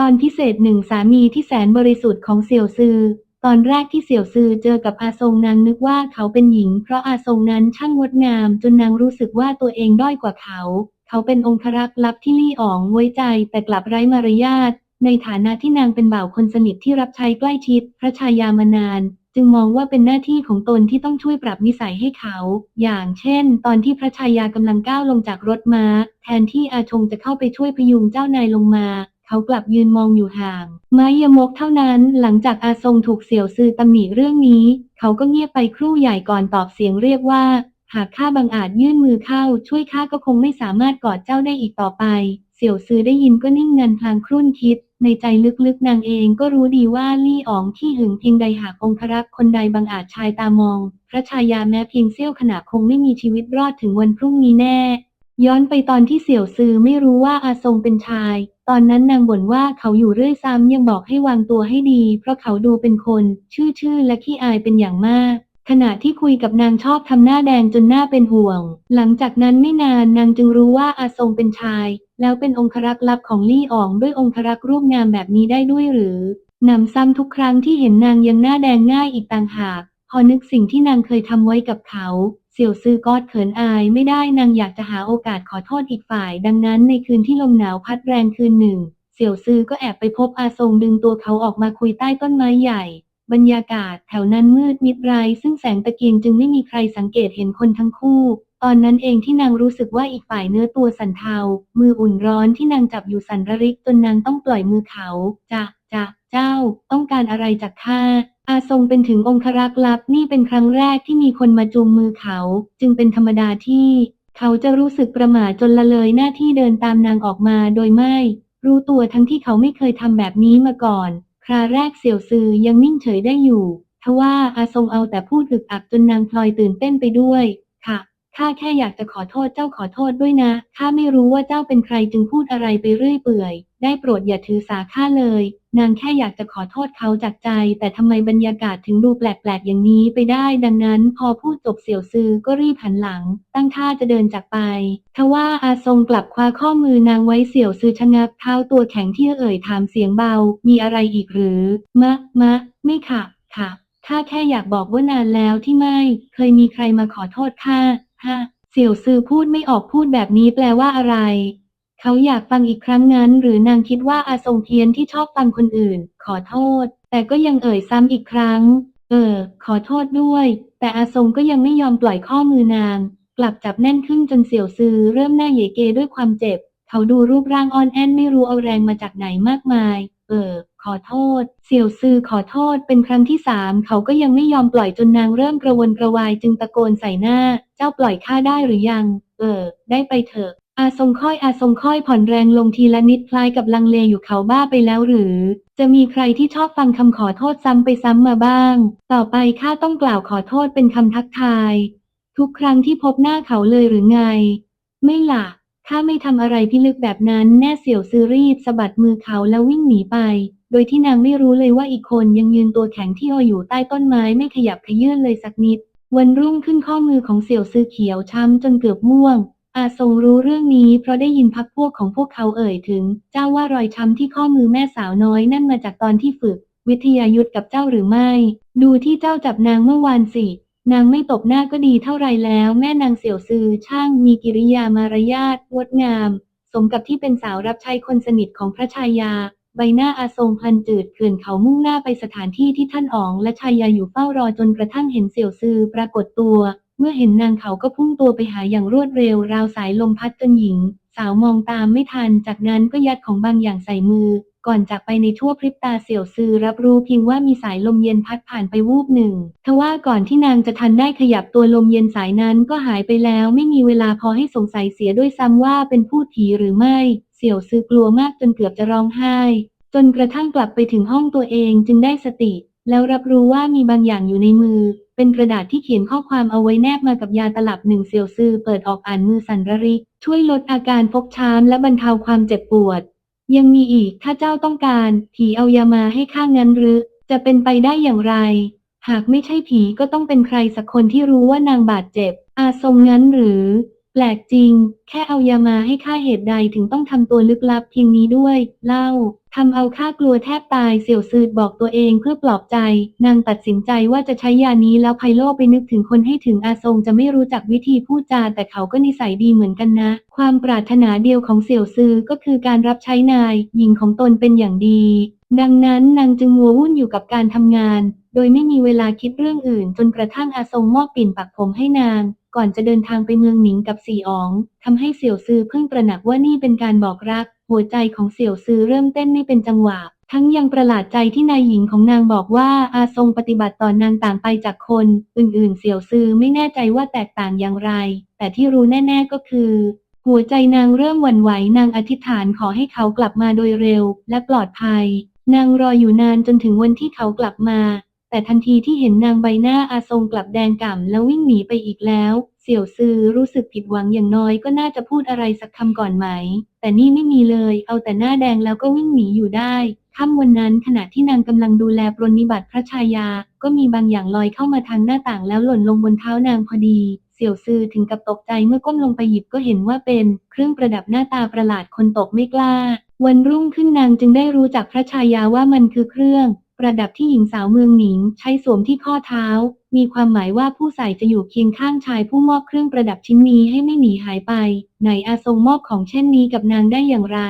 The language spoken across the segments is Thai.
ตอนพิเศษหนึ่งสามีที่แสนบริสุทธิ์ของเสี่ยวซือ ตอนแรกที่เสี่ยวซือเจอกับอาทรงนางนึกว่าเขาเป็นหญิง เพราะอาทรงนั้นช่างงดงาม จนนางรู้สึกว่าตัวเองด้อยกว่าเขา เขาเป็นองครักษ์ลับที่ลี่อ๋องไว้ใจ แต่กลับไร้มารยาทในฐานะที่นางเป็นบ่าวคนสนิทที่รับใช้ใกล้ชิด พระชายามานาน จึงมองว่าเป็นหน้าที่ของตนที่ต้องช่วยปรับนิสัยให้เขา อย่างเช่น ตอนที่พระชายากำลังก้าวลงจากรถม้า แทนที่อาชงจะเข้าไปช่วยพยุงเจ้านายลงมา เขากลับยืนมองอยู่ห่าง ไม้ยมกเท่านั้น หลังจากอาทรงถูกเสี่ยวซือตำหนิเรื่องนี้ เขาก็เงียบไปครู่ใหญ่ก่อนตอบเสียงเรียกว่า หากข้าบังอาจยื่นมือเข้า ช่วยข้าก็คงไม่สามารถกอดเจ้าได้อีกต่อไป เสี่ยวซือได้ยินก็นิ่งงันพลางครุ่นคิด ในใจลึกๆนางเองก็รู้ดีว่าลี่อ๋องที่หึงเพียงใดหากองครักษ์คนใดบังอาจชายตามอง พระชายาแม้เพียงเสี้ยวขณะคงไม่มีชีวิตรอดถึงวันพรุ่งนี้แน่ย้อนไปตอนที่เสี่ยวซือไม่รู้ว่าอาทรงเป็นชาย ตอนนั้นนางบ่นว่าเขาอยู่เรื่อยซ้ำยังบอกให้วางตัวให้ดี เพราะเขาดูเป็นคน ชื่อๆและขี้อายเป็นอย่างมากขณะที่คุยกับนางชอบทำหน้าแดงจนหน้าเป็นห่วง หลังจากนั้นไม่นานนางจึงรู้ว่าอาทรงเป็นชาย แล้วเป็นองครักษ์ลับของลี่อ๋องด้วยองครักษ์รูปงามแบบนี้ได้ด้วยหรือนำซ้ำทุกครั้งที่เห็นนางยังหน้าแดงง่ายอีกต่างหาก พอนึกสิ่งที่นางเคยทำไว้กับเขา เสี่ยวซือกอดเขินอายไม่ได้นางอยากจะหาโอกาสขอโทษอีกฝ่าย ดังนั้นในคืนที่ลมหนาวพัดแรงคืนหนึ่ง เสี่ยวซือก็แอบไปพบอาทรงดึงตัวเขาออกมาคุยใต้ต้นไม้ใหญ่ บรรยากาศแถวนั้นมืดมิดไรซึ่งแสงตะเกียงจึงไม่มีใครสังเกตเห็นคนทั้งคู่ ตอนนั้นเองที่นางรู้สึกว่าอีกฝ่ายเนื้อตัวสั่นเทา มืออุ่นร้อนที่นางจับอยู่สั่นระริกจนนางต้องปล่อยมือเขาจะจะเจ้า ต้องการอะไรจากข้า อาทรงเป็นถึงองครักษ์ลับนี่เป็นครั้งแรกที่มีคนมาจูงมือเขา จึงเป็นธรรมดาที่ เขาจะรู้สึกประหม่าจนละเลยหน้าที่เดินตามนางออกมาโดยไม่ รู้ตัวทั้งที่เขาไม่เคยทำแบบนี้มาก่อน คราแรกเสี่ยวซือยังนิ่งเฉยได้อยู่ทว่าอาทรงเอาแต่พูดอึกอักจนนางพลอยตื่นเต้นไปด้วย ค่ะข้าแค่อยากจะขอโทษเจ้าขอโทษด้วยนะข้าไม่รู้ว่าเจ้าเป็นใครจึงพูดอะไรไปเรื่อยเปื่อย ได้โปรดอย่าถือสาข้าเลย นางแค่อยากจะขอโทษเขาจากใจ แต่ทำไมบรรยากาศถึงดูแปลกๆ อย่างนี้ไปได้ ดังนั้น พอพูดจบเสี่ยวซือก็รีบหันหลัง ตั้งท่าจะเดินจากไป ทว่าอาทรงกลับคว้าข้อมือนางไว้เสี่ยวซือชะงักเท้าตัวแข็งที่เอ่ยถามเสียงเบา มีอะไรอีกหรือ มะ มะ ไม่ค่ะ ค่ะข้าแค่อยากบอกว่านานแล้วที่ไม่ เคยมีใครมาขอโทษข้าฮะเสี่ยวซือพูดไม่ออกพูดแบบนี้แปลว่าอะไร เขาอยากฟังอีกครั้งนั้น หรือนางคิดว่าอาทรงเพียนที่ชอบฟังคนอื่น ขอโทษ แต่ก็ยังเอ่ยซ้ำอีกครั้ง เออ ขอโทษด้วย แต่อาทรงก็ยังไม่ยอมปล่อยข้อมือนาง กลับจับแน่นขึ้นจนเสี่ยวซือเริ่มหน้าเยเกด้วยความเจ็บ เขาดูรูปร่างอ่อนแอนไม่รู้เอาแรงมาจากไหนมากมาย เออ ขอโทษ เสี่ยวซือขอโทษเป็นครั้งที่สามเขาก็ยังไม่ยอมปล่อยจนนางเริ่มกระวนกระวายจึงตะโกนใส่หน้า เจ้าปล่อยข้าได้หรือยัง เออ ได้ไปเถอะ อาทรงค่อยอาทรงค่อยผ่อนแรงลงทีละนิดคล้ายกับลังเลอยู่เขาบ้าไปแล้วหรือ จะมีใครที่ชอบฟังคำขอโทษซ้ำไปซ้ำมาบ้าง ต่อไปข้าต้องกล่าวขอโทษเป็นคำทักทาย ทุกครั้งที่พบหน้าเขาเลยหรือไง ไม่ล่ะข้าไม่ทำอะไรพิลึกแบบนั้นแน่เสี่ยวซือรีบสะบัดมือเขาแล้ววิ่งหนีไป โดยที่นางไม่รู้เลยว่าอีกคนยังยืนตัวแข็งที่ออยู่ใต้ต้นไม้ไม่ขยับขยื่นเลยสักนิด วันรุ่งขึ้นข้อมือของเสี่ยวซือเขียวช้ำจนเกือบม่วง อาทรงรู้เรื่องนี้เพราะได้ยินพักพวกของพวกเขาเอ่ยถึง เจ้าว่ารอยช้ำที่ข้อมือแม่สาวน้อยนั่นมาจากตอนที่ฝึก วิทยายุทธกับเจ้าหรือไม่ ดูที่เจ้าจับนางเมื่อวานสิ นางไม่ตบหน้าก็ดีเท่าไรแล้ว แม่นางเสี่ยวซือช่างมีกิริยามารยาทงดงาม สมกับที่เป็นสาวรับใช้คนสนิทของพระชายา ใบหน้าอาทรงพันจืดเขื่อนเขามุ่งหน้าไปสถานที่ที่ท่านอ๋องและชายาอยู่เฝ้ารอจนกระทั่งเห็นเสี่ยวซือปรากฏตัว เมื่อเห็นนางเขาก็พุ่งตัวไปหาอย่างรวดเร็วราวสายลมพัดจนหญิง สาวมองตามไม่ทัน จากนั้นก็ยัดของบางอย่างใส่มือ ก่อนจากไปในชั่วพริบตาเสี่ยวซือรับรู้เพียงว่ามีสายลมเย็นพัดผ่านไปวูบหนึ่ง ทว่าก่อนที่นางจะทันได้ขยับตัวลมเย็นสายนั้นก็หายไปแล้วไม่มีเวลาพอให้สงสัยเสียด้วยซ้ำว่าเป็นพูดผีหรือไม่ เสี่ยวซือกลัวมากจนเกือบจะร้องไห้ จนกระทั่งกลับไปถึงห้องตัวเองจึงได้สติ แล้วรับรู้ว่ามีบางอย่างอยู่ในมือ เป็นกระดาษที่เขียนข้อความเอาไว้แนบมากับยาตลับหนึ่งเซียวซือเปิดออกอ่านมือสันระริก ช่วยลดอาการฟกช้ำและบรรเทาความเจ็บปวด ยังมีอีกถ้าเจ้าต้องการผีเอายามาให้ข้างั้นหรือ จะเป็นไปได้อย่างไร หากไม่ใช่ผีก็ต้องเป็นใครสักคนที่รู้ว่านางบาดเจ็บ อาทรงงั้นหรือ แปลกจริง แค่เอายามาให้ข้าเหตุใดถึงต้องทำตัวลึกลับเพียงนี้ด้วย เล่าทำเอาข้ากลัวแทบตายเสี่ยวซืดบอกตัวเองเพื่อปลอบใจ นางตัดสินใจว่าจะใช้ยานี้แล้วไพโลไปนึกถึงคนให้ถึงอาทรงจะไม่รู้จักวิธีพูดจาแต่เขาก็นิสัยดีเหมือนกันนะ ความปรารถนาเดียวของเสี่ยวซือก็คือการรับใช้นายหญิงของตนเป็นอย่างดี ดังนั้นนางจึงมัววุ่นอยู่กับการทำงาน โดยไม่มีเวลาคิดเรื่องอื่น จนกระทั่งอาทรงมอบปิ่นปักผมให้นาง ก่อนจะเดินทางไปเมืองหนิงกับสีอองทำให้เสี่ยวซือเพิ่งตระหนักว่านี่เป็นการบอกรัก หัวใจของเสี่ยวซือเริ่มเต้นไม่เป็นจังหวะ ทั้งยังประหลาดใจที่นายหญิงของนางบอกว่าอาทรงปฏิบัติต่อนางต่างไปจากคน อื่นๆ เสี่ยวซือไม่แน่ใจว่าแตกต่างอย่างไร แต่ที่รู้แน่ๆก็คือหัวใจนางเริ่มหวั่นไหวนางอธิษฐานขอให้เขากลับมาโดยเร็ว และปลอดภัย นางรออยู่นานจนถึงวันที่เขากลับมา แต่ทันทีที่เห็นนางใบหน้าอาทรงกลับแดงก่ำแล้ววิ่งหนีไปอีกแล้ว เสี่ยวซือรู้สึกผิดหวังอย่างน้อยก็น่าจะพูดอะไรสักคำก่อนไหม แต่นี่ไม่มีเลย เอาแต่หน้าแดงแล้วก็วิ่งหนีอยู่ได้ค่ำวันนั้นขณะที่นางกำลังดูแลปรนนิบัติพระชายา ก็มีบางอย่างลอยเข้ามาทางหน้าต่างแล้วหล่นลงบนเท้านางพอดี เสี่ยวซือถึงกับตกใจเมื่อก้มลงไปหยิบก็เห็นว่าเป็น เครื่องประดับหน้าตาประหลาดคนตกไม่กล้า วันรุ่งขึ้นนางจึงได้รู้จากพระชายาว่ามันคือเครื่อง ประดับที่หญิงสาวเมืองหนิง ใช้สวมที่ข้อเท้า มีความหมายว่าผู้ใส่จะอยู่เคียงข้างชายผู้มอบเครื่องประดับชิ้นนี้ให้ไม่หนีหายไป ไหนอาทรงมอบของเช่นนี้กับนางได้อย่างไร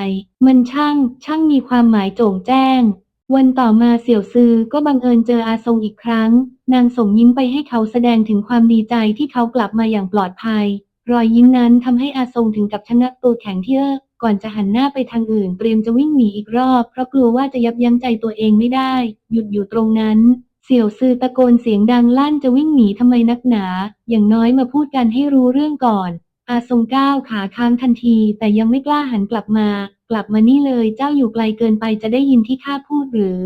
มันช่าง ช่างมีความหมายโจ่งแจ้ง วันต่อมาเสี่ยวซือก็บังเอิญเจออาทรงอีกครั้ง นางส่งยิ้มไปให้เขาแสดงถึงความดีใจที่เขากลับมาอย่างปลอดภัย รอยยิ้มนั้นทำให้อาทรงถึงกับชะงักตัวแข็งที่เออ ก่อนจะหันหน้าไปทางอื่นเตรียมจะวิ่งหนีอีกรอบ เพราะกลัวว่าจะยับยั้งใจตัวเองไม่ได้ หยุดอยู่ตรงนั้น เสี่ยวซือตะโกนเสียงดังลั่นจะวิ่งหนีทำไมนักหนา อย่างน้อยมาพูดกันให้รู้เรื่องก่อน อาทรงก้าวขาค้างทันที แต่ยังไม่กล้าหันกลับมา กลับมานี่เลยเจ้าอยู่ไกลเกินไปจะได้ยินที่ข้าพูดหรือ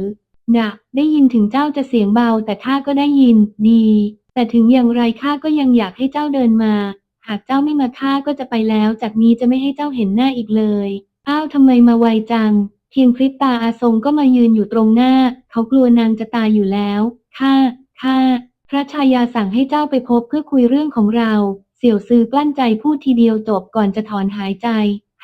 นะได้ยินถึงเจ้าจะเสียงเบาแต่ข้าก็ได้ยิน ดี แต่ถึงอย่างไรข้าก็ยังอยากให้เจ้าเดินมา หากเจ้าไม่มาข้าก็จะไปแล้ว จากนี้จะไม่ให้เจ้าเห็นหน้าอีกเลย อ้าวทำไมมาไวจัง เพียงพริบตาอาทรงก็มายืนอยู่ตรงหน้า เขากลัวนางจะตายอยู่แล้วข้าข้าพระชายาสั่งให้เจ้าไปพบเพื่อคุยเรื่องของเรา เสี่ยวซือกลั้นใจพูดทีเดียวจบก่อนจะถอนหายใจ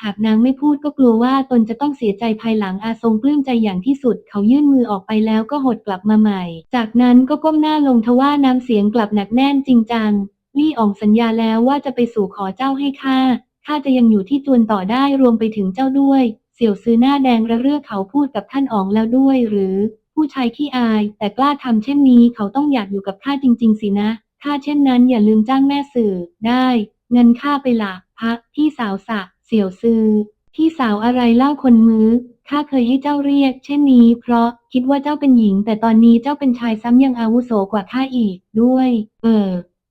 หากนางไม่พูดก็กลัวว่าตนจะต้องเสียใจภายหลังอาทรงปลื้มใจอย่างที่สุด เขายื่นมือออกไปแล้วก็หดกลับมาใหม่ จากนั้นก็ก้มหน้าลงทว่าน้ำเสียงกลับหนักแน่นจริงจัง ลี่อ่องสัญญาแล้วว่าจะไปสู่ขอเจ้าให้ข้า ข้าจะยังอยู่ที่จวนต่อได้รวมไปถึงเจ้าด้วย เสี่ยวซื้อหน้าแดงระเรื่อเขาพูดกับท่านอองแล้วด้วยหรือ ผู้ชายขี้อาย แต่กล้าทำเช่นนี้เขาต้องอยากอยู่กับข้าจริง ๆ สินะ ถ้าเช่นนั้นอย่าลืมจ้างแม่สื่อได้ เงินค่าไปละพักพี่สาวสะ เสี่ยวซือพี่สาวอะไรเล่าคนมือข้าเคยให้เจ้าเรียก เช่นนี้ เพราะคิดว่าเจ้าเป็นหญิง แต่ตอนนี้เจ้าเป็นชายซ้ำยังอาวุโสกว่าข้าอีกด้วย เออ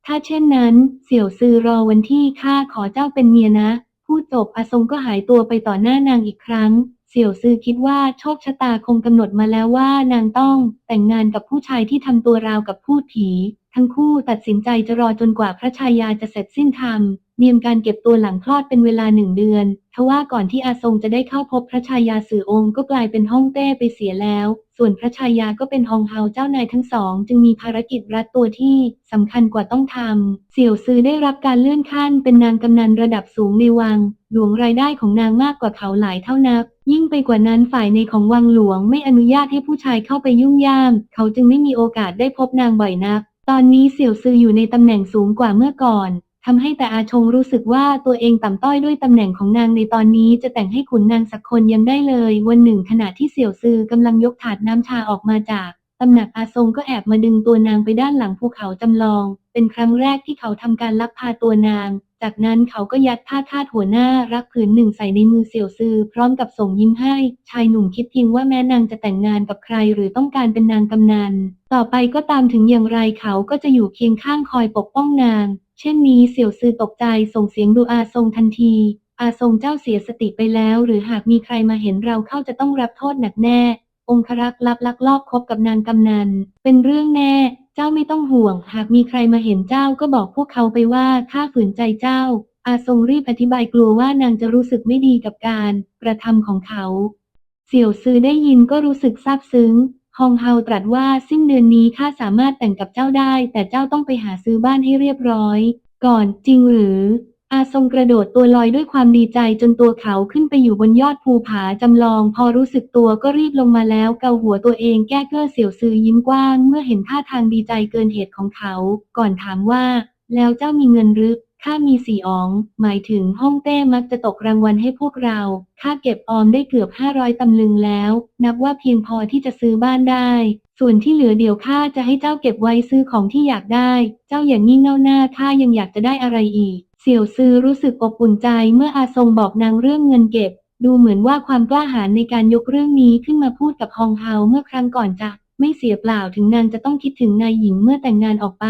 ถ้าเช่นนั้น เสี่ยวซือรอวันที่ข้าขอเจ้าเป็นเมียนะ พูดจบอาทรงก็หายตัวไปต่อหน้านางอีกครั้ง เสี่ยวซือคิดว่าโชคชะตาคงกำหนดมาแล้วว่านางต้องแต่งงานกับผู้ชายที่ทำตัวราวกับผู้ผีทั้งคู่ตัดสินใจจะรอจนกว่าพระชายาจะเสร็จสิ้นธรรม เนียมการเก็บตัวหลังคลอดเป็นเวลาหนึ่งเดือน ทว่าก่อนที่อาทรงจะได้เข้าพบพระชายาสื่อองค์ก็กลายเป็นฮ่องเต้ไปเสียแล้ว ส่วนพระชายาก็เป็นฮองเฮาเจ้านายทั้งสอง จึงมีภารกิจรัดตัวที่สำคัญกว่าต้องทำ เสี่ยวซือได้รับการเลื่อนขั้นเป็นนางกำนันระดับสูงในวัง หลวงรายได้ของนางมากกว่าเขาหลายเท่านับยิ่งไปกว่านั้นฝ่ายในของวังหลวงไม่อนุญาตให้ผู้ชายเข้าไปยุ่งย่าม เขาจึงไม่มีโอกาสได้พบนางบ่อยนัก ตอนนี้เสี่ยวซืออยู่ในตำแหน่งสูงกว่าเมื่อก่อน ทำให้แต่อาชงรู้สึกว่าตัวเองต่ำต้อยด้วยตำแหน่งของนางในตอนนี้จะแต่งให้ขุนนางสักคนยังได้เลย วันหนึ่งขณะที่เสี่ยวซือกำลังยกถาดน้ำชาออกมาจากตำหนักอาทรงก็แอบมาดึงตัวนางไปด้านหลังภูเขาจำลอง เป็นครั้งแรกที่เขาทำการลักพาตัวนาง จากนั้นเขาก็ยัดผ้าคาดหัวหน้ารักผืนหนึ่งใส่ในมือเสี่ยวซือ พร้อมกับส่งยิ้มให้ ชายหนุ่มคิดเพียงว่าแม้นางจะแต่งงานกับใครหรือต้องการเป็นนางกำนัน ต่อไปก็ตามถึงอย่างไรเขาก็จะอยู่เคียงข้างคอยปกป้องนาง เช่นนี้เสี่ยวซือตกใจส่งเสียงดูอาทรงทันที อาทรงเจ้าเสียสติไปแล้ว หรือหากมีใครมาเห็นเราเข้าจะต้องรับโทษหนักแน่ องครักษ์ลับลักลอบคบกับนางกำนัน เป็นเรื่องแน่ เจ้าไม่ต้องห่วง หากมีใครมาเห็นเจ้าก็บอกพวกเขาไปว่าข้าฝืนใจเจ้า อาทรงรีบอธิบายกลัวว่านางจะรู้สึกไม่ดีกับการ กระทำของเขา เสี่ยวซือได้ยินก็รู้สึกซาบซึ้ง ฮองเฮาตรัสว่าสิ้นเดือนนี้ข้าสามารถแต่งกับเจ้าได้ แต่เจ้าต้องไปหาซื้อบ้านให้เรียบร้อย ก่อนจริงหรือ อาทรงกระโดดตัวลอยด้วยความดีใจจนตัวเขาขึ้นไปอยู่บนยอดภูผาจำลอง พอรู้สึกตัวก็รีบลงมาแล้วเกาหัวตัวเองแก้เก้อเสียวซือยิ้มกว้าง เมื่อเห็นท่าทางดีใจเกินเหตุของเขา ก่อนถามว่า แล้วเจ้ามีเงินหรือ ข้ามีสี่ออง หมายถึงห้องเต้มักจะตกรางวัลให้พวกเรา ข้าเก็บออมได้เกือบห้าร้อยตำลึงแล้ว นับว่าเพียงพอที่จะซื้อบ้านได้ ส่วนที่เหลือเดี๋ยวข้าจะให้เจ้าเก็บไว้ซื้อของที่อยากได้ เจ้าอย่างงี่เง่าหน้าข้ายังอยากจะได้อะไรอีก เสี่ยวซือรู้สึกอบอุ่นใจเมื่ออาทรงบอกนางเรื่องเงินเก็บ ดูเหมือนว่าความกล้าหาญในการยกเรื่องนี้ขึ้นมาพูดกับฮองเฮาเมื่อครั้งก่อนจะ ไม่เสียเปล่าถึงนางจะต้องคิดถึงนายหญิงเมื่อแต่งงานออกไป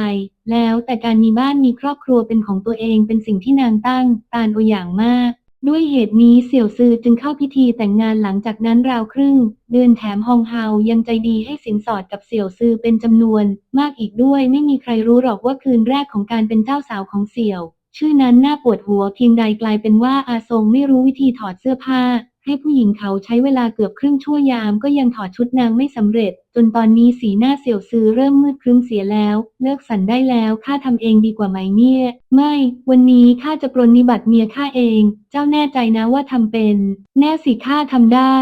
แล้วแต่การมีบ้านมีครอบครัวเป็นของตัวเองเป็นสิ่งที่นางตั้งตานโออย่างมาก ด้วยเหตุนี้เสี่ยวซือจึงเข้าพิธีแต่งงานหลังจากนั้นราวครึ่ง เดือนแถมฮองเฮายังใจดีให้สินสอดกับเสี่ยวซือเป็นจำนวน มากอีกด้วยไม่มีใครรู้หรอกว่าคืนแรกของการเป็นเจ้าสาวของเสี่ยว ชื่อนั้นน่าปวดหัวเพียงใดกลายเป็นว่าอาทรงไม่รู้วิธีถอดเสื้อผ้า ให้ผู้หญิงเขาใช้เวลาเกือบครึ่งชั่วยามก็ยังถอดชุดนางไม่สำเร็จ จนตอนนี้สีหน้าเสี่ยวซือเริ่มมืดครึ้มเสียแล้ว เลิกสันได้แล้วข้าทำเองดีกว่าไหมเนี่ย ไม่ วันนี้ข้าจะปรนนิบัติเมียข้าเอง เจ้าแน่ใจนะว่าทำเป็น แน่สิข้าทำได้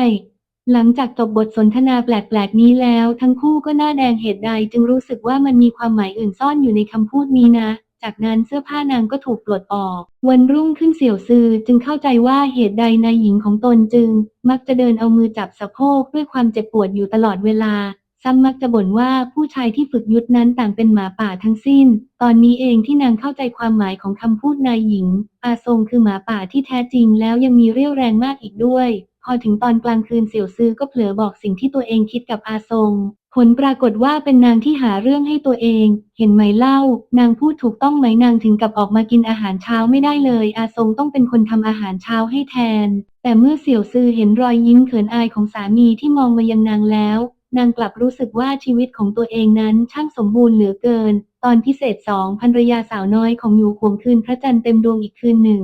หลังจากจบบทสนทนาแปลกๆนี้แล้ว ทั้งคู่ก็หน้าแดงเหตุใดจึงรู้สึกว่ามันมีความหมายอื่นซ่อนอยู่ในคำพูดนี้นะ จากนั้นเสื้อผ้านางก็ถูกปลดออก วันรุ่งขึ้นเสี่ยวซือจึงเข้าใจว่าเหตุใดนายหญิงของตนจึง มักจะเดินเอามือจับสะโพกด้วยความเจ็บปวดอยู่ตลอดเวลา ซ้ำมักจะบ่นว่าผู้ชายที่ฝึกยุทธนั้นต่างเป็นหมาป่าทั้งสิ้น ตอนนี้เองที่นางเข้าใจความหมายของคำพูดนายหญิง อาทรงคือหมาป่าที่แท้จริงแล้วยังมีเรี่ยวแรงมากอีกด้วย พอถึงตอนกลางคืนเสี่ยวซือก็เผลอบอกสิ่งที่ตัวเองคิดกับอาทรง ผลปรากฏว่าเป็นนางที่หาเรื่องให้ตัวเอง เห็นไหมเล่า นางพูดถูกต้องไหมนางถึงกับออกมากินอาหารเช้าไม่ได้เลย อาทรงต้องเป็นคนทำอาหารเช้าให้แทน แต่เมื่อเสี่ยวซือเห็นรอยยิ้มเขินอายของสามีที่มองมายังนางแล้ว นางกลับรู้สึกว่าชีวิตของตัวเองนั้นช่างสมบูรณ์เหลือเกิน ตอนพิเศษสองภรรยาสาวน้อยของหยูขวงคืนพระจันทร์เต็มดวงอีกคืนหนึ่ง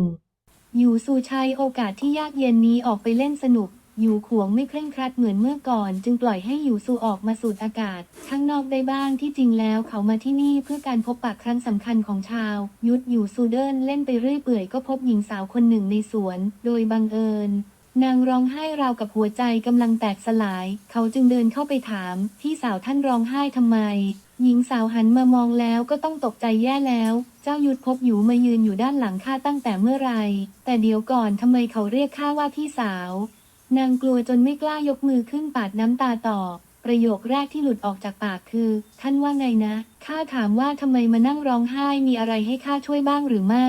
หยูซูใช้โอกาสที่ยากเย็นนี้ออกไปเล่นสนุก หยูขวงไม่เคร่งครัดเหมือนเมื่อก่อน จึงปล่อยให้หยูซูออกมาสูดอากาศ ข้างนอกได้บ้างที่จริงแล้วเขามาที่นี่เพื่อการพบปะครั้งสำคัญของชาว ยุทธหยูซูเดินเล่นไปเรื่อยเปื่อยก็พบหญิงสาวคนหนึ่งในสวน โดยบังเอิญนางร้องไห้ราวกับหัวใจกำลังแตกสลาย เขาจึงเดินเข้าไปถาม พี่สาวท่านร้องไห้ทำไม หญิงสาวหันมามองแล้วก็ต้องตกใจแย่แล้ว เจ้ายุทธพบอยู่มายืนอยู่ด้านหลังข้าตั้งแต่เมื่อไร แต่เดี๋ยวก่อนทำไมเขาเรียกข้าว่าพี่สาว นางกลัวจนไม่กล้ายกมือขึ้นปาดน้ำตาต่อ ประโยคแรกที่หลุดออกจากปากคือ ท่านว่าไงนะข้าถามว่าทำไมมานั่งร้องไห้มีอะไรให้ข้าช่วยบ้างหรือไม่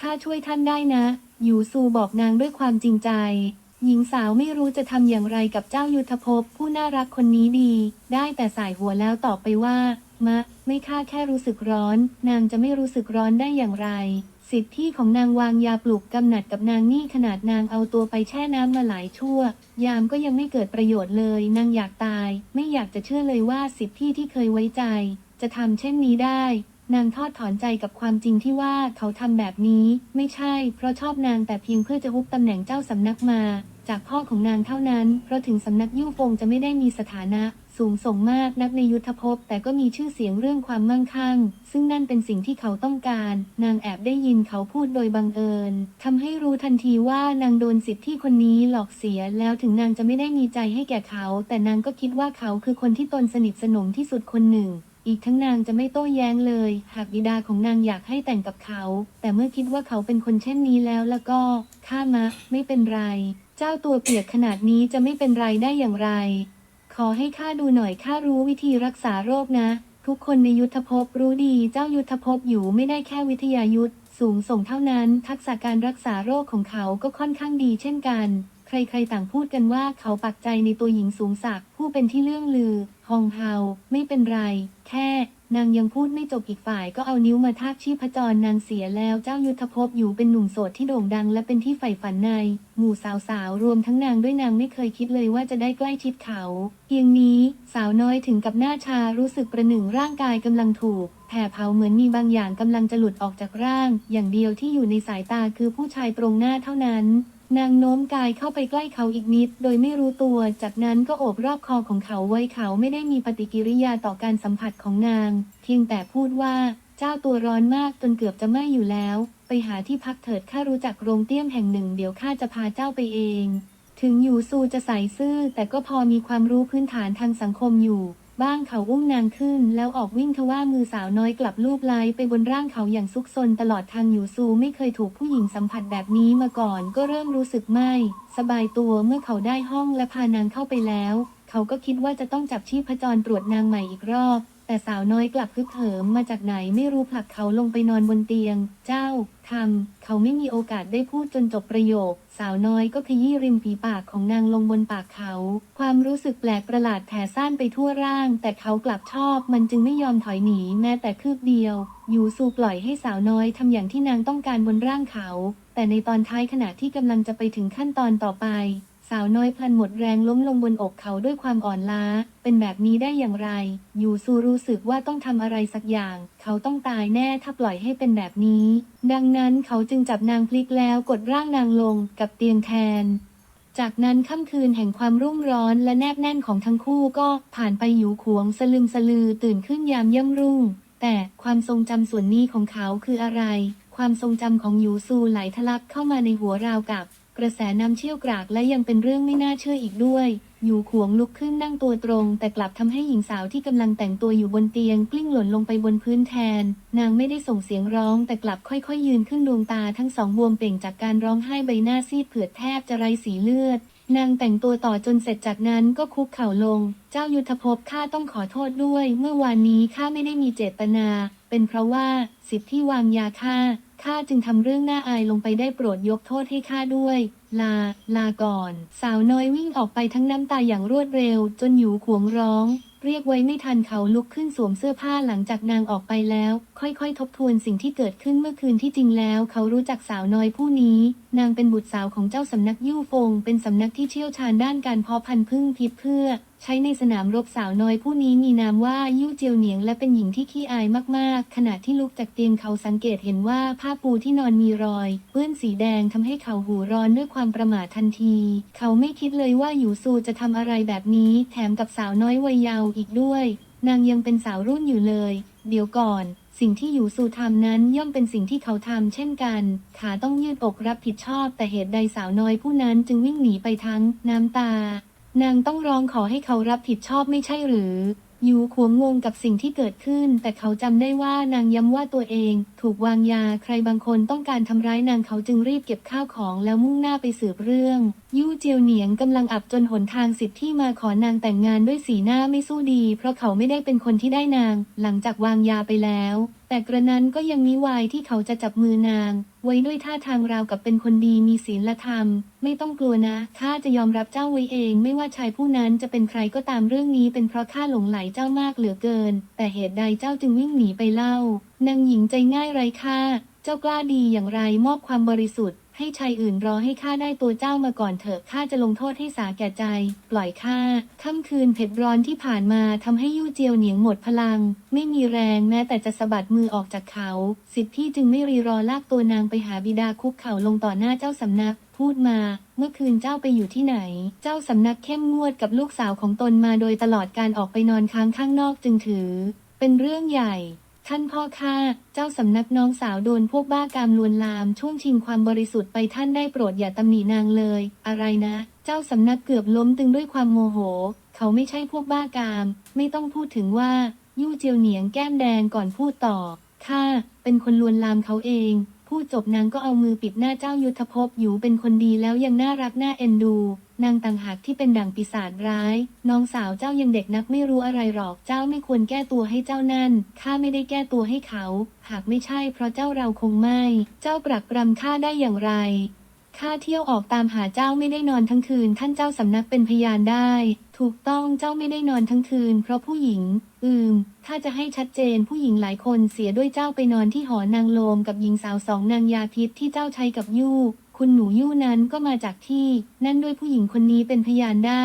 ข้าช่วยท่านได้นะยูซูบอกนางด้วยความจริงใจ หญิงสาวไม่รู้จะทำอย่างไรกับเจ้ายุทธภพผู้น่ารักคนนี้ดี ได้แต่สายหัวแล้วตอบไปว่า มะ ไม่ข้าแค่รู้สึกร้อน นางจะไม่รู้สึกร้อนได้อย่างไร สิทธิของนางวางยาปลุกกำหนัดกับนางนี่ขนาดนางเอาตัวไปแช่น้ำมาหลายชั่ว ยามก็ยังไม่เกิดประโยชน์เลย นางอยากตาย ไม่อยากจะเชื่อเลยว่าสิทธิที่เคยไว้ใจ จะทำเช่นนี้ได้ นางทอดถอนใจกับความจริงที่ว่าเขาทำแบบนี้ ไม่ใช่ เพราะชอบนางแต่เพียงเพื่อจะฮุบตำแหน่งเจ้าสำนักมา จากพ่อของนางเท่านั้น เพราะถึงสำนักยู่ฟงจะไม่ได้มีสถานะ สูงส่งมากนักในยุทธภพ แต่ก็มีชื่อเสียงเรื่องความมั่งคั่ง ซึ่งนั่นเป็นสิ่งที่เขาต้องการ นางแอบได้ยินเขาพูดโดยบังเอิญทำให้รู้ทันทีว่านางโดนสิทธิ์ที่คนนี้หลอกเสียแล้วถึงนางจะไม่ได้มีใจให้แก่เขา แต่นางก็คิดว่าเขาคือคนที่ตนสนิทสนมที่สุดคนหนึ่งอีกทั้งนางจะไม่โต้แย้งเลย หากบิดาของนางอยากให้แต่งกับเขา แต่เมื่อคิดว่าเขาเป็นคนเช่นนี้แล้วแล้วก็ข้ามะไม่เป็นไร เจ้าตัวเปียกขนาดนี้จะไม่เป็นไรได้อย่างไร อให้ข้าดูหน่อยข้ารู้วิธีรักษาโรคนะ ทุกคนในยุทธภพรู้ดีเจ้ายุทธภพอยู่ไม่ได้แค่วิทยายุทธสูงส่งเท่านั้น ทักษะการรักษาโรคของเขาก็ค่อนข้างดีเช่นกัน ใครๆต่างพูดกันว่าเขาปักใจในตัวหญิงสูงศักดิ์ผู้เป็นที่เลื่องลือ ฮองเฮา ไม่เป็นไร แค่ นางยังพูดไม่จบอีกฝ่ายก็เอานิ้วมาทาบชีพจรนางเสียแล้วเจ้ายุทธภพอยู่เป็นหนุ่มโสดที่โด่งดังและเป็นที่ใฝ่ฝันใน หมู่สาวๆ รวมทั้งนางด้วยนางไม่เคยคิดเลยว่าจะได้ใกล้ชิดเขาเพียงนี้สาวน้อยถึงกับหน้าชารู้สึกประหนึ่งร่างกายกำลังถูกแผ่เผาเหมือนมีบางอย่างกำลังจะหลุดออกจากร่าง อย่างเดียวที่อยู่ในสายตาคือผู้ชายตรงหน้าเท่านั้น นางโน้มกายเข้าไปใกล้เขาอีกนิด โดยไม่รู้ตัว จากนั้นก็โอบรอบคอของเขาไว้เขาไม่ได้มีปฏิกิริยาต่อการสัมผัสของนาง เพียงแต่พูดว่า เจ้าตัวร้อนมากจนเกือบจะไหม้อยู่แล้ว ไปหาที่พักเถิดข้ารู้จักโรงเตี้ยมแห่งหนึ่ง เดี๋ยวข้าจะพาเจ้าไปเอง ถึงหยูซูจะใส่ซื่อแต่ก็พอมีความรู้พื้นฐานทางสังคมอยู่ บ้างเขาอุ้มนางขึ้น แล้วออกวิ่งทว่ามือสาวน้อยกลับลูบไล้ไปบนร่างเขาอย่างซุกซนตลอดทางอยู่ซูไม่เคยถูกผู้หญิงสัมผัสแบบนี้มาก่อน ก็เริ่มรู้สึกไม่ สบายตัวเมื่อเขาได้ห้องและพานางเข้าไปแล้ว เขาก็คิดว่าจะต้องจับชีพจรตรวจนางใหม่อีกรอบ แต่สาวน้อยกลับคึกเหิมมาจากไหนไม่รู้ผลักเขาลงไปนอนบนเตียง เจ้าทำเขาไม่มีโอกาสได้พูดจนจบประโยค สาวน้อยก็ขยี้ริมฝีปากของนางลงบนปากเขา ความรู้สึกแปลกประหลาดแผ่ซ่านไปทั่วร่าง แต่เขากลับชอบมันจึงไม่ยอมถอยหนีแม้แต่คืบเดียว อยูซูปล่อยให้สาวน้อยทำอย่างที่นางต้องการบนร่างเขา แต่ในตอนท้ายขณะที่กำลังจะไปถึงขั้นตอนต่อไป สาวน้อยพลันหมดแรงล้มลงบนอกเขาด้วยความอ่อนล้า เป็นแบบนี้ได้อย่างไร ยูซูรู้สึกว่าต้องทำอะไรสักอย่าง เขาต้องตายแน่ถ้าปล่อยให้เป็นแบบนี้ ดังนั้นเขาจึงจับนางพลิกแล้วกดร่างนางลงกับเตียงแทน จากนั้นค่ำคืนแห่งความรุ่มร้อนและแนบแน่นของทั้งคู่ก็ผ่านไปหยูขวงสลึมสลือตื่นขึ้นยามย่ำรุ่ง แต่ความทรงจำส่วนนี้ของเขาคืออะไร ความทรงจำของยูซูไหลทะลักเข้ามาในหัวราวกับ กระแสน้ำเชี่ยวกรากและยังเป็นเรื่องไม่น่าเชื่ออีกด้วย อยู่ขวงลุกขึ้นนั่งตัวตรง แต่กลับทำให้หญิงสาวที่กำลังแต่งตัวอยู่บนเตียง กลิ้งหล่นลงไปบนพื้นแทน นางไม่ได้ส่งเสียงร้อง แต่กลับค่อยๆ ยืนขึ้นดวงตาทั้งสองบวมเป่งจากการร้องไห้ใบหน้าซีดเผือดแทบจะไรสีเลือดนางแต่งตัวต่อจนเสร็จจากนั้นก็คุกเข่าลง เจ้ายุทธภพข้าต้องขอโทษด้วย เมื่อวานนี้ข้าไม่ได้มีเจตนา เป็นเพราะว่าสิทธิ์ที่วางยาข้า ข้าจึงทำเรื่องน่าอายลงไปได้โปรดยกโทษให้ข้าด้วย ลา ลาก่อน สาวน้อยวิ่งออกไปทั้งน้ำตาอย่างรวดเร็ว จนหยูขวงร้อง เรียกไว้ไม่ทันเขาลุกขึ้นสวมเสื้อผ้าหลังจากนางออกไปแล้ว ค่อยๆ ทบทวนสิ่งที่เกิดขึ้นเมื่อคืนที่จริงแล้ว เขารู้จักสาวน้อยผู้นี้ นางเป็นบุตรสาวของเจ้าสำนักยู่ฟง เป็นสำนักที่เชี่ยวชาญด้านการเพาะพันธุ์พึ่งพิษเพื่อ ใช้ในสนามรบสาวน้อยผู้นี้มีนามว่ายู่เจียวเหนียงและเป็นหญิงที่ขี้อายมากๆ ขณะที่ลุกจากเตียงเขาสังเกตเห็นว่าผ้าปูที่นอนมีรอย เปื้อนสีแดงทำให้เขาหูร้อนด้วยความประหม่าทันที เขาไม่คิดเลยว่าหยูซูจะทำอะไรแบบนี้ แถมกับสาวน้อยวัยเยาว์อีกด้วย นางยังเป็นสาวรุ่นอยู่เลย เดี๋ยวก่อนสิ่งที่หยูซูทำนั้นย่อมเป็นสิ่งที่เขาทำเช่นกัน ขาต้องยืดอกรับผิดชอบ แต่เหตุใดสาวน้อยผู้นั้นจึงวิ่งหนีไปทั้งน้ำตา นางต้องร้องขอให้เขารับผิดชอบไม่ใช่หรือยูขวงงงกับสิ่งที่เกิดขึ้น แต่เขาจำได้ว่านางย้ำว่าตัวเอง ถูกวางยาใครบางคนต้องการทำร้ายนางเขาจึงรีบเก็บข้าวของแล้วมุ่งหน้าไปสืบเรื่อง ยูเจียวเหนียงกำลังอับจนหนทางสิทธิ์ที่มาขอนางแต่งงานด้วยสีหน้าไม่สู้ดี เพราะเขาไม่ได้เป็นคนที่ได้นาง หลังจากวางยาไปแล้ว แต่กระนั้นก็ยังมิวายที่เขาจะจับมือนาง ไว้ด้วยท่าทางราวกับเป็นคนดีมีศีลธรรม ไม่ต้องกลัวนะข้าจะยอมรับเจ้าไว้เอง ไม่ว่าชายผู้นั้นจะเป็นใครก็ตามเรื่องนี้ เป็นเพราะข้าหลงไหลเจ้ามากเหลือเกิน แต่เหตุใดเจ้าจึงวิ่งหนีไปเล่านางหญิงใจง่ายไร้ค่าเจ้ากล้าดีอย่างไรมอบความบริสุทธิ์ ให้ชายอื่นรอให้ข้าได้ตัวเจ้ามาก่อนเถอะข้าจะลงโทษให้สาแก่ใจ ปล่อยข้าค่ำคืนเผ็ดร้อนที่ผ่านมาทำให้ยู่เจียวเหนียงหมดพลัง ไม่มีแรงแม้แต่จะสะบัดมือออกจากเขา สิทธิพี่จึงไม่รีรอลากตัวนางไปหาบิดาคุกเข่าลงต่อหน้าเจ้าสำนักพูดมา เมื่อคืนเจ้าไปอยู่ที่ไหน เจ้าสำนักเข้มงวดกับลูกสาวของตนมาโดยตลอดการออกไปนอนค้างข้างนอกจึงถือ เป็นเรื่องใหญ่ ท่านพ่อข้าเจ้าสำนักน้องสาวโดนพวกบ้ากามลวนลามช่วงชิงความบริสุทธิ์ไปท่านได้โปรดอย่าตำหนินางเลย อะไรนะ เจ้าสำนักเกือบล้มตึงด้วยความโมโห เขาไม่ใช่พวกบ้ากาม ไม่ต้องพูดถึงว่า ยู่เจียวเหนียงแก้มแดงก่อนพูดต่อข้าเป็นคนลวนลามเขาเองพูดจบนางก็เอามือปิดหน้าเจ้ายุทธภพอยู่เป็นคนดีแล้วยังน่ารักน่าเอ็นดู นางต่างหากที่เป็นดั่งปีศาจร้าย น้องสาวเจ้ายังเด็กนักไม่รู้อะไรหรอก เจ้าไม่ควรแก้ตัวให้เจ้านั่น ข้าไม่ได้แก้ตัวให้เขา หากไม่ใช่เพราะเจ้าเราคงไม่ เจ้าปรักปรำข้าได้อย่างไรข้าเที่ยวออกตามหาเจ้าไม่ได้นอนทั้งคืน ท่านเจ้าสำนักเป็นพยานได้ ถูกต้องเจ้าไม่ได้นอนทั้งคืน เพราะผู้หญิง อืม ถ้าจะให้ชัดเจนผู้หญิงหลายคนเสียด้วยเจ้าไปนอนที่หอนางโลมกับหญิงสาวสองนางยาพิษที่เจ้าใช้กับยู คุณหนูยู่นั้นก็มาจากที่ นั่นด้วยผู้หญิงคนนี้เป็นพยานได้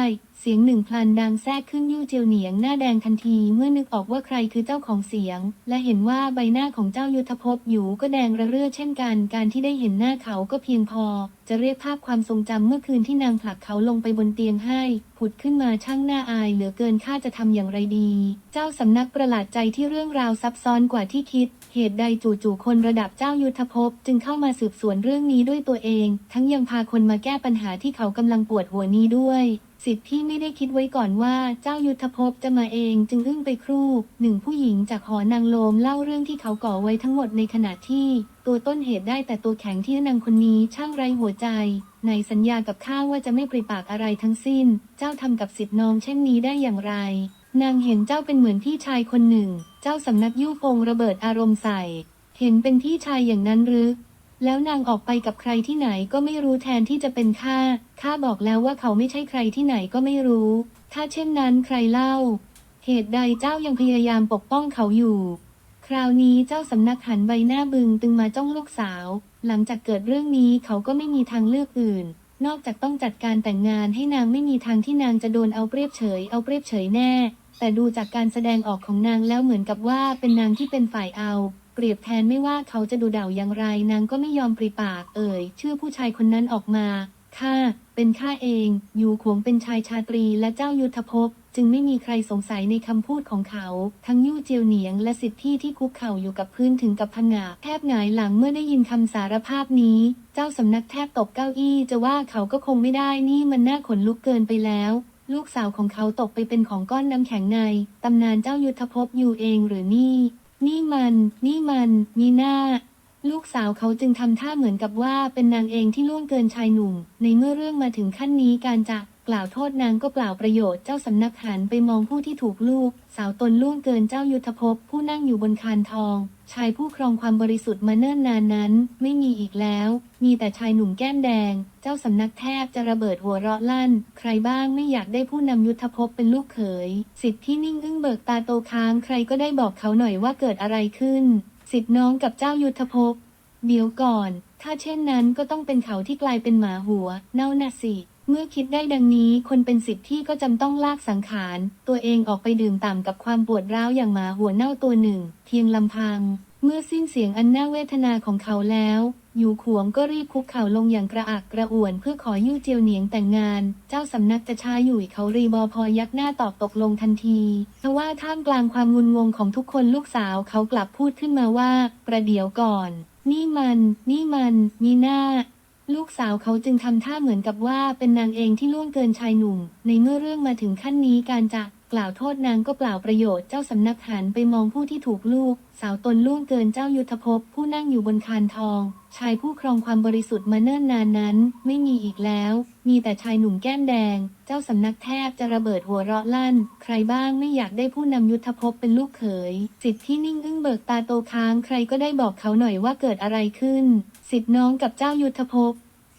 สียงหนึ่งพลันดังแทรกขึ้นยู่เจียวเหนียงหน้าแดงทันทีเมื่อนึกออกว่าใครคือเจ้าของเสียง และเห็นว่าใบหน้าของเจ้ายุทธภพอยู่ก็แดงระเรื่อเช่นกัน การที่ได้เห็นหน้าเขาก็เพียงพอ จะเรียกภาพความทรงจำเมื่อคืนที่นางผลักเขาลงไปบนเตียงให้ ผุดขึ้นมาช่างหน้าอายเหลือเกินข้าจะทำอย่างไรดี เจ้าสำนักประหลาดใจที่เรื่องราวซับซ้อนกว่าที่คิดเหตุใดจู่ๆคนระดับเจ้ายุทธภพจึงเข้ามาสืบสวนเรื่องนี้ด้วยตัวเอง ทั้งยังพาคนมาแก้ปัญหาที่เขากำลังปวดหัวนี้ด้วย สิทธิ์ที่ไม่ได้คิดไว้ก่อนว่าเจ้ายุทธภพจะมาเองจึงอึ้งไปครู่หนึ่งผู้หญิงจากหอนางโลมเล่าเรื่องที่เขาก่อไว้ทั้งหมดในขณะที่ ตัวต้นเหตุได้แต่ตัวแข็งที่นางคนนี้ช่างไรหัวใจในสัญญากับข้าว่าจะไม่ปริปากอะไรทั้งสิ้น เจ้าทำกับสิทธิ์น้องเช่นนี้ได้อย่างไร นางเห็นเจ้าเป็นเหมือนพี่ชายคนหนึ่ง เจ้าสำนักยู่ฟงระเบิดอารมณ์ใส่ เห็นเป็นพี่ชายอย่างนั้นหรือ แล้วนางออกไปกับใครที่ไหนก็ไม่รู้แทนที่จะเป็นข้า ข้าบอกแล้วว่าเขาไม่ใช่ใครที่ไหนก็ไม่รู้ ถ้าเช่นนั้นใครเล่า เหตุใดเจ้ายังพยายามปกป้องเขาอยู่ คราวนี้เจ้าสำนักหันใบหน้าบึงตึงมาจ้องลูกสาว หลังจากเกิดเรื่องนี้เขาก็ไม่มีทางเลือกอื่น นอกจากต้องจัดการแต่งงานให้นางไม่มีทางที่นางจะโดนเอาเปรียบเฉย เอาเปรียบเฉยแน่ แต่ดูจากการแสดงออกของนางแล้วเหมือนกับว่าเป็นนางที่เป็นฝ่ายเอา เปรียบแทนไม่ว่าเขาจะดูเด่าอย่างไรนางก็ไม่ยอมปริปากเอ่ยชื่อผู้ชายคนนั้นออกมาข้าเป็นข้าเอง อยู่ขวงเป็นชายชาตรีและเจ้ายุทธภพ จึงไม่มีใครสงสัยในคำพูดของเขา ทั้งยู่เจียวเหนียงและสิทธิที่คุกเข่าอยู่กับพื้นถึงกับผงาแทบหงายหลังเมื่อได้ยินคำสารภาพนี้ เจ้าสำนักแทบตกเก้าอี้จะว่าเขาก็คงไม่ได้นี่มันน่าขนลุกเกินไปแล้ว ลูกสาวของเขาตกไปเป็นของก้อนน้ำแข็งในตำนานเจ้ายุทธภพอยู่เองหรือนี่ นี่มัน นี่มัน มีหน้า ลูกสาวเขาจึงทำท่าเหมือนกับว่าเป็นนางเองที่ล่วงเกินชายหนุ่ม ในเมื่อเรื่องมาถึงขั้นนี้การจะ กล่าวโทษนางก็เปล่าประโยชน์เจ้าสำนักหันไปมองผู้ที่ถูกลูก สาวตนล่วงเกินเจ้ายุทธภพผู้นั่งอยู่บนคานทอง ชายผู้ครองความบริสุทธิ์มาเนิ่นนานนั้น ไม่มีอีกแล้ว มีแต่ชายหนุ่มแก้มแดง เจ้าสำนักแทบจะระเบิดหัวเราะลั่น ใครบ้างไม่อยากได้ผู้นำยุทธภพเป็นลูกเขย สิทธิ์ที่นิ่งอึ้งเบิกตาโตค้างใครก็ได้บอกเขาหน่อยว่าเกิดอะไรขึ้น สิทธิ์น้องกับเจ้ายุทธภพเดี๋ยวก่อน ถ้าเช่นนั้นก็ต้องเป็นเขาที่กลายเป็นหมาหัว เน่าน่ะสิ เมื่อคิดได้ดังนี้คนเป็นสิทธิ์ที่ก็จำต้องลากสังขาร ตัวเองออกไปดื่มต่ำกับความปวดร้าวอย่างหมาหัวเน่าตัวหนึ่งเพียงลำพัง เมื่อสิ้นเสียงอันน่าเวทนาของเขาแล้วอยู่ขวงก็รีบคุกเข่าลงอย่างกระอักกระอ่วนเพื่อขอยู่เจียวเหนียงแต่งงาน เจ้าสำนักจะช้าอยู่เขารีบอพอยักหน้าตอบตกลงทันทีทว่าท่ามกลางความงุนงงของทุกคนลูกสาวเขากลับพูดขึ้นมาว่า ประเดี๋ยวก่อน นี่มัน นี่มัน มีหน้า ลูกสาวเขาจึงทำท่าเหมือนกับว่าเป็นนางเองที่ล่วงเกินชายหนุ่ม ในเมื่อเรื่องมาถึงขั้นนี้การจะ กล่าวโทษนางก็เปล่าประโยชน์เจ้าสำนักหันไปมองผู้ที่ถูกลูก สาวตนล่วงเกินเจ้ายุทธภพผู้นั่งอยู่บนคานทอง ชายผู้ครองความบริสุทธิ์มาเนิ่นนานนั้น ไม่มีอีกแล้ว มีแต่ชายหนุ่มแก้มแดง เจ้าสำนักแทบจะระเบิดหัวเราะลั่น ใครบ้างไม่อยากได้ผู้นำยุทธภพเป็นลูกเขยสิทธิ์ที่นิ่งอึ้งเบิกตาโตค้างใครก็ได้บอกเขาหน่อยว่าเกิดอะไรขึ้น สิทธิ์น้องกับเจ้ายุทธภพ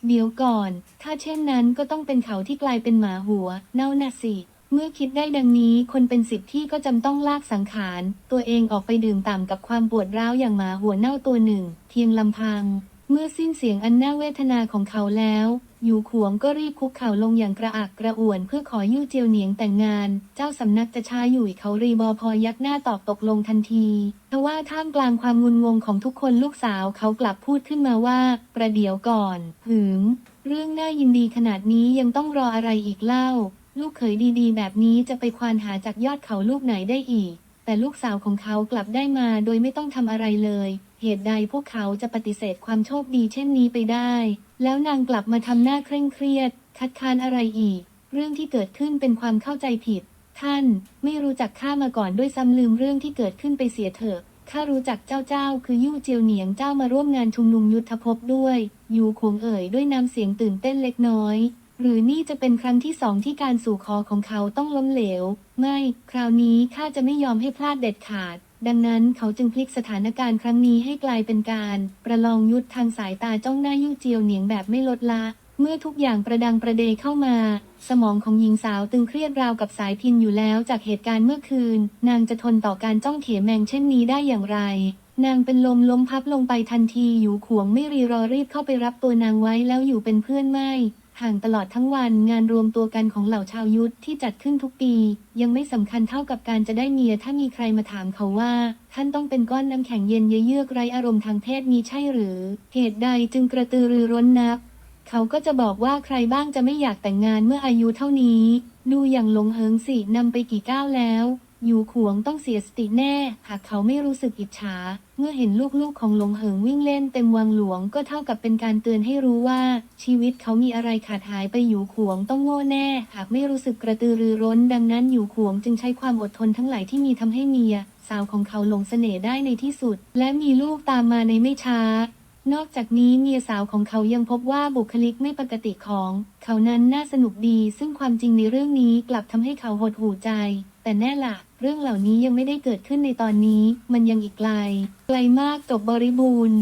เดี๋ยวก่อน ถ้าเช่นนั้นก็ต้องเป็นเขาที่กลายเป็นหมาหัว เน่าน่ะสิ เมื่อคิดได้ดังนี้คนเป็นสิทธิ์ที่ก็จำต้องลากสังขาร ตัวเองออกไปดื่มต่ำกับความปวดร้าวอย่างหมาหัวเน่าตัวหนึ่งเพียงลำพัง เมื่อสิ้นเสียงอันน่าเวทนาของเขาแล้วอยู่ขวงก็รีบคุกเข่าลงอย่างกระอักกระอ่วนเพื่อขอยู่เจียวเหนียงแต่งงาน เจ้าสำนักจะช้าอยู่เขารีบอพอยักหน้าตอบตกลงทันทีทว่าท่ามกลางความงุนงงของทุกคนลูกสาวเขากลับพูดขึ้นมาว่า ประเดี๋ยวก่อน หืม เรื่องน่ายินดีขนาดนี้ยังต้องรออะไรอีกเล่า ลูกเขยดีๆ แบบนี้จะไปควานหาจากยอดเขาลูกไหนได้อีก แต่ลูกสาวของเขากลับได้มาโดยไม่ต้องทำอะไรเลย เหตุใดพวกเขาจะปฏิเสธความโชคดีเช่นนี้ไปได้ แล้วนางกลับมาทำหน้าเคร่งเครียด คัดค้านอะไรอีก เรื่องที่เกิดขึ้นเป็นความเข้าใจผิด ท่านไม่รู้จักข้ามาก่อนด้วยซ้ำลืมเรื่องที่เกิดขึ้นไปเสียเถอะข้ารู้จักเจ้าเจ้า คือยู่เจียวเหนียงเจ้ามาร่วมงานชุมนุมยุทธภพด้วย อยู่คงเอ่ยด้วยน้ำเสียงตื่นเต้นเล็กน้อย หรือนี่จะเป็นครั้งที่สองที่การสู่คอของเขาต้องล้มเหลว ไม่ คราวนี้ข้าจะไม่ยอมให้พลาดเด็ดขาด ดังนั้นเขาจึงพลิกสถานการณ์ครั้งนี้ให้กลายเป็นการ ประลองยุทธทางสายตาจ้องหน้ายู่เจียวเหนียงแบบไม่ลดละ เมื่อทุกอย่างประดังประเดเข้ามา สมองของหญิงสาวตึงเครียดราวกับสายพินอยู่แล้วจากเหตุการณ์เมื่อคืน นางจะทนต่อการจ้องเขแมงเช่นนี้ได้อย่างไรนางเป็นลมล้มพับลงไปทันทีอยู่ขวงไม่รีรอรีบเข้าไปรับตัวนางไว้แล้วอยู่เป็นเพื่อนไม่ ห่างตลอดทั้งวันงานรวมตัวกันของเหล่าชาวยุทธที่จัดขึ้นทุกปี ยังไม่สำคัญเท่ากับการจะได้เมียถ้ามีใครมาถามเขาว่า ท่านต้องเป็นก้อนน้ำแข็งเย็นเยือกไรอารมณ์ทางเพศมีใช่หรือ เหตุใดจึงกระตือรือร้นนัก เขาก็จะบอกว่าใครบ้างจะไม่อยากแต่งงานเมื่ออายุเท่านี้ ดูอย่างหลงเหิงสินำไปกี่ก้าวแล้ว อยู่ขวงต้องเสียสติแน่ หากเขาไม่รู้สึกอิจฉา เมื่อเห็นลูกๆของหลงเหิงวิ่งเล่นเต็มวังหลวงก็เท่ากับเป็นการเตือนให้รู้ว่า ชีวิตเขามีอะไรขาดหายไปอยู่ขวงต้องโง่แน่ หากไม่รู้สึกกระตือรือร้น ดังนั้นอยู่ขวงจึงใช้ความอดทนทั้งหลายที่มีทำให้เมีย สาวของเขาหลงเสน่ห์ได้ในที่สุด และมีลูกตามมาในไม่ช้านอกจากนี้เมียสาวของเขายังพบว่าบุคลิกไม่ปกติของ เขานั้นน่าสนุกดี ซึ่งความจริงในเรื่องนี้กลับทำให้เขาหดหู่ใจ แต่แน่ละ เรื่องเหล่านี้ยังไม่ได้เกิดขึ้นในตอนนี้ มันยังอีกไกล ไกลมากจบบริบูรณ์